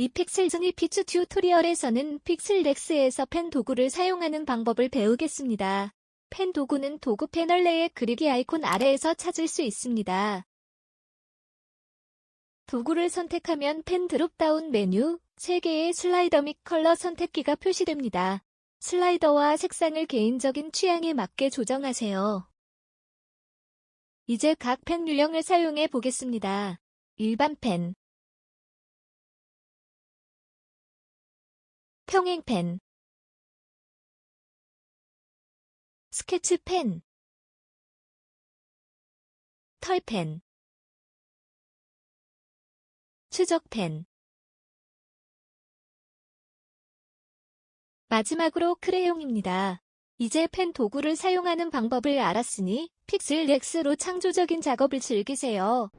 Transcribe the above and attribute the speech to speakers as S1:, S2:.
S1: 이 픽셀즈니 피츠 튜토리얼에서는 픽셀렉스에서 펜 도구를 사용하는 방법을 배우겠습니다. 펜 도구는 도구 패널 내의 그리기 아이콘 아래에서 찾을 수 있습니다. 도구를 선택하면 펜 드롭다운 메뉴 3개의 슬라이더 및 컬러 선택기가 표시됩니다. 슬라이더와 색상을 개인적인 취향에 맞게 조정하세요. 이제 각 펜 유형을 사용해 보겠습니다. 일반 펜, 평행펜, 스케치펜, 털펜, 추적펜. 마지막으로 크레용입니다. 이제 펜 도구를 사용하는 방법을 알았으니 픽셀 렉스로 창조적인 작업을 즐기세요.